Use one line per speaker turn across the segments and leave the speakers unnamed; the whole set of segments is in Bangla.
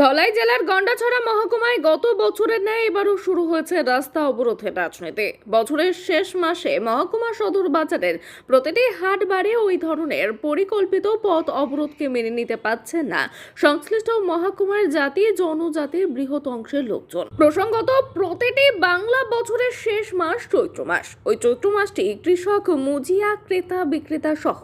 ধলাই জেলার গন্ডাছড়া মহকুমায় গত বছরের ন্যায় এবারও শুরু হয়েছে রাস্তা অবরোধের রাজনীতি। বছরের শেষ মাসে মহকুমা সদর বাজারের প্রতিটি হাট বাড়ি ওই ধরনের পরিকল্পিত পথ অবরোধকে মেনে নিতে পারছেন না সংশ্লিষ্ট মহকুমার জাতি, জনজাতির বৃহৎ অংশের লোকজন। প্রসঙ্গত, প্রতিটি বাংলা বছরের শেষ মাস চৈত্র মাস। ওই চৈত্র মাসটি কৃষক, মুজিয়া, ক্রেতা, বিক্রেতা সহ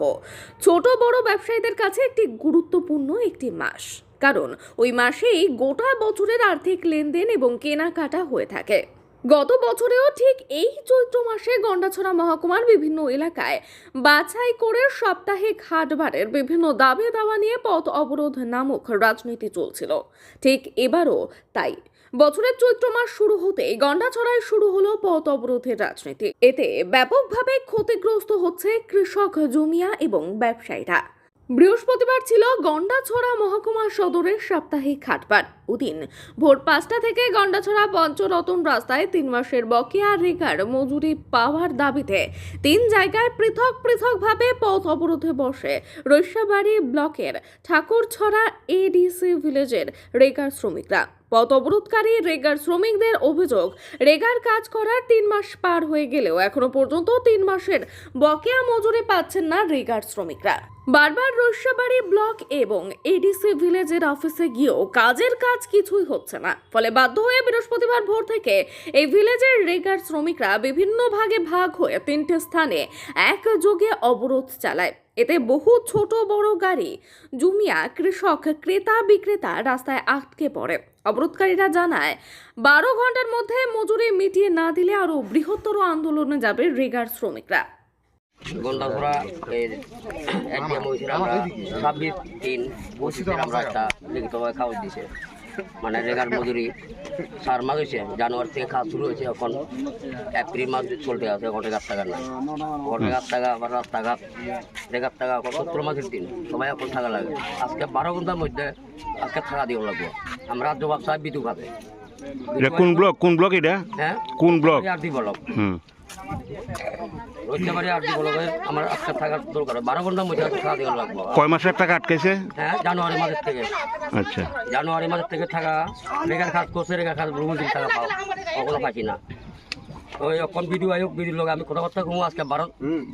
ছোট বড় ব্যবসায়ীদের কাছে একটি গুরুত্বপূর্ণ একটি মাস। কারণ ওই মাসেই গোটা বছরের আর্থিক লেনদেন এবং কেনাকাটা হয়ে থাকে। গত বছরেও ঠিক এই চৈত্র মাসে গন্ডাছড়া মহকুমার বিভিন্ন এলাকায় বাছাই করে সাপ্তাহিক হাটবারের বিভিন্ন দাবি দাওয়া নিয়ে পথ অবরোধ নামক রাজনীতি চলছিল। ঠিক এবারও তাই বছরের চৈত্র মাস শুরু হতেই গন্ডাছড়ায় শুরু হলো পথ অবরোধের রাজনীতি। এতে ব্যাপকভাবে ক্ষতিগ্রস্ত হচ্ছে কৃষক, জমিয়া এবং ব্যবসায়ীরা। বৃহস্পতিবার ছিল গন্ডাছড়া মহকুমা সদরের সাপ্তাহিক হাটবার উদিন ভোর পাঁচটা থেকে গন্ডাছড়া পঞ্চরতন রাস্তায় তিন মাসের বকেয়া রেগার মজুরি পাওয়ার দাবিতে তিন জায়গায় পৃথক পৃথকভাবে পথ অবরোধে বসে রৈশাবাড়ি ব্লকের ঠাকুরছড়া এডিসি ভিলেজের রেগার শ্রমিকরা। পথ অবরোধকারী রেগার শ্রমিকদের অভিযোগ, রেগার কাজ করার তিন মাস পার হয়ে গেলেও এখনও পর্যন্ত তিন মাসের বকেয়া মজুরি পাচ্ছেন না রেগার শ্রমিকরা। বারবার রৈশাবাড়ি ব্লক এবং এডিসি ভিলেজের অফিসে গিয়েও কাজের কাজ কিছুই হচ্ছে না। ফলে বাধ্য হয়ে বৃহস্পতিবার ভোর থেকে এই ভিলেজের রেগার শ্রমিকরা বিভিন্ন ভাগে ভাগ হয়ে তিনটে স্থানে একযোগে অবরোধ চালায়। এতে বহু ছোট বড় গাড়ি, জুমিয়া, কৃষক, ক্রেতা, বিক্রেতা রাস্তায় আটকে পড়ে। অবরোধকারীরা জানায়, বারো ঘণ্টার মধ্যে মজুরি মিটিয়ে না দিলে আরও বৃহত্তর আন্দোলনে যাবে রেগার শ্রমিকরা।
আমরা ছাব্বিশ তিন বসে আমরা একটা লিখিতভাবে খাওয়াই দিছে মানে রেগার মজুরি চার মাস হয়েছে জানুয়ারি থেকে কাজ শুরু হয়েছে এখন এপ্রিল মাস চলতে আছে এখন রেগার টাকা না। এখন গাছ টাকা আবার রাস্তাঘাট রেগার টাকা এখন সত্তর মাসের দিন সবাই এখন থাকা লাগে। আজকে বারো ঘণ্টার মধ্যে আজকে থাকা দিব লাগবো। আমরা জবাব সাহেব বিদ্যুৎ
এটা কোন ব্লক? কোন ব্লক এটা?
হ্যাঁ?
কোন ব্লক?
আর দিব লাগ
হুম।
আর আমার থাকার দরকার। বারো ঘণ্টার মধ্যে আজকে থাকা দিব লাগবো।
কয় মাসের টাকা আটকাইছে
হ্যাঁ জানুয়ারি মাসের থেকে।
আচ্ছা।
জানুয়ারি মাসের থেকে থাকা রেগার কাজ করছে রেগার কাজ টাকা পাও ওগুলো পাচ্ছি না। ওই এখন ভিডিও আয়োগ ভিডিওর লোক আমি কথাবার্তা কমু আজকে বারো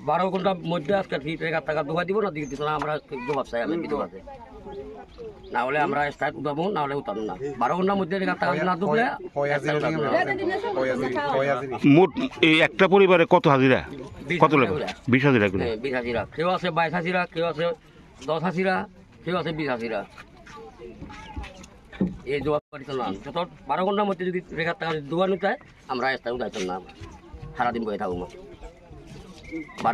বারো ঘণ্টার মধ্যে আজকে রেগার টাকা দোকা দিব না দিকে না আমরা জবাব চাই আমি বিধু আছে। না হলে আমরা স্টার্ট উঠাবো না হলে উঠাবো না। বারো ঘণ্টার মধ্যে না
মোট এই একটা পরিবারে কত হাজিরা? কত লাগে বিশ হাজিরা করে।
বিশ হাজিরা। কেউ আছে বাইশ হাজিরা কেউ আছে দশ হাজিরা কেউ আছে বিশ হাজিরা। এই জবাব পারিত না। যত বারো ঘণ্টার মধ্যে যদি রেখার টাকা যদি দোয়া নিতে আমরা স্টার্ট উঠাইতাম না সারাদিন বয়ে থাকব। বারো